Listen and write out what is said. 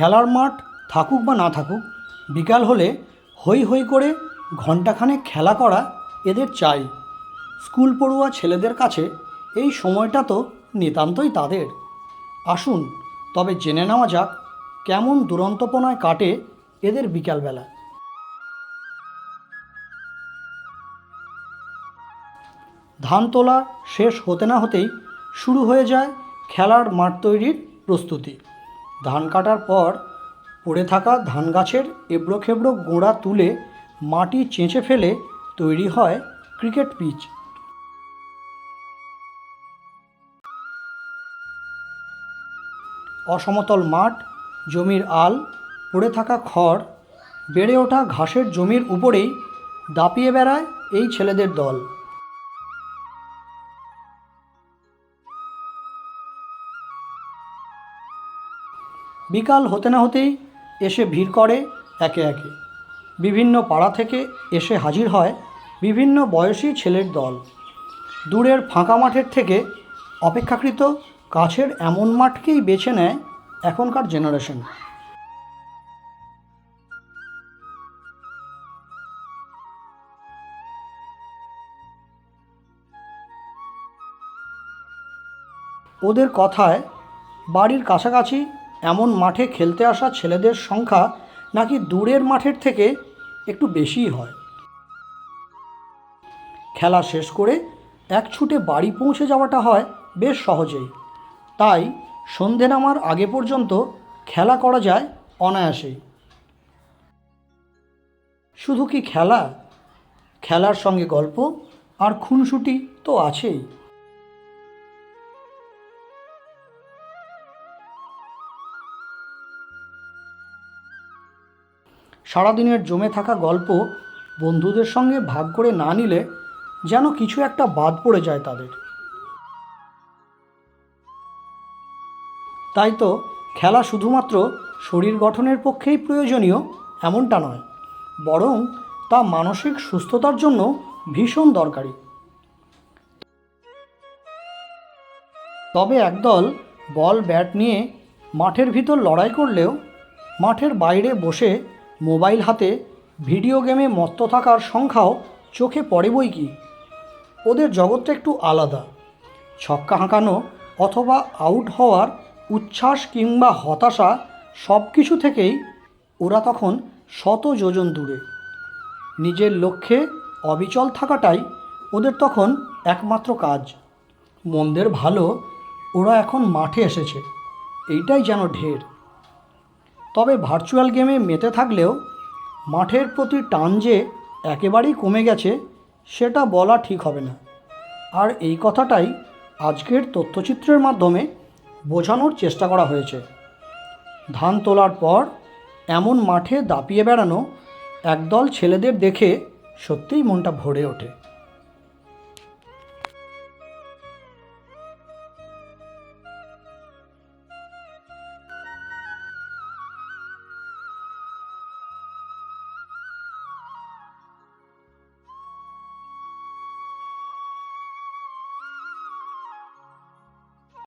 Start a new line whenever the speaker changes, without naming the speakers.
খেলার মাঠ থাকুক বা না থাকুক, বিকাল হলে হই হই করে ঘণ্টাখানেক খেলা করা এদের চাই। স্কুল পড়ুয়া ছেলেদের কাছে এই সময়টা তো নিতান্তই তাদের। আসুন, তবে জেনে নেওয়া যাক কেমন দুরন্তপনায় কাটে এদের বিকালবেলা। ধান তোলা শেষ হতে না হতেই শুরু হয়ে যায় খেলার মাঠ তৈরির প্রস্তুতি। ধান কাটার পর পড়ে থাকা ধান গাছের এবড়ো খেবড়ো গোড়া তুলে মাটি চেঁচে ফেলে তৈরি হয় ক্রিকেট পিচ। অসমতল মাঠ, জমির আল, পড়ে থাকা খড়, বেড়ে ওঠা ঘাসের জমির উপরেই দাপিয়ে বেড়ায় এই ছেলেদের দল। বিকাল হতে না হতেই এসে ভিড় করে একে একে। বিভিন্ন পাড়া থেকে এসে হাজির হয় বিভিন্ন বয়সী ছেলের দল। দূরের ফাঁকা মাঠের থেকে অপেক্ষাকৃত কাছের এমন মাঠকেই বেছে নেয় এখনকার জেনারেশন ওদের কথায় বাড়ির কাছাকাছি এমন মাঠে খেলতে আসা ছেলেদের সংখ্যা নাকি দূরের মাঠের থেকে একটু বেশিই হয়। খেলা শেষ করে এক ছুটে বাড়ি পৌঁছে যাওয়াটা হয় বেশ সহজেই। তাই সন্ধে নামার আগে পর্যন্ত খেলা করা যায় অনায়াসেই। শুধু কি খেলা? খেলার সঙ্গে গল্প আর খুনসুটি তো আছেই। সারাদিনের জমে থাকা গল্প বন্ধুদের সঙ্গে ভাগ করে না নিলে যেন কিছু একটা বাদ পড়ে যায় তাদের। তাই তো খেলা শুধুমাত্র শরীর গঠনের পক্ষেই প্রয়োজনীয় এমনটা নয়, বরং তা মানসিক সুস্থতার জন্য ভীষণ দরকারি। তবে একদল বল ব্যাট নিয়ে মাঠের ভিতর লড়াই করলেও মাঠের বাইরে বসে মোবাইল হাতে ভিডিও গেমে মত্ত থাকার সংখ্যাও চোখে পড়ে বই কি? ওদের জগৎটা একটু আলাদা। ছক্কা হাঁকানো অথবা আউট হওয়ার উচ্ছ্বাস কিংবা হতাশা সব কিছু থেকেই ওরা তখন শত যোজন দূরে। নিজের লক্ষ্যে অবিচল থাকাটাই ওদের তখন একমাত্র কাজ। মন্দের ভালো ওরা এখন মাঠে এসেছে। এইটাই যেন ঢের। তবে ভার্চুয়াল গেমে মেতে থাকলেও মাঠের প্রতি টান যে একেবারেই কমে গেছে, সেটা বলা ঠিক হবে না। আর এই কথাটাই আজকের তথ্যচিত্রের মাধ্যমে বোঝানোর চেষ্টা করা হয়েছে। ধান তোলার পর এমন মাঠে দাপিয়ে বেড়ানো একদল ছেলেদের দেখে সত্যিই মনটা ভরে ওঠে।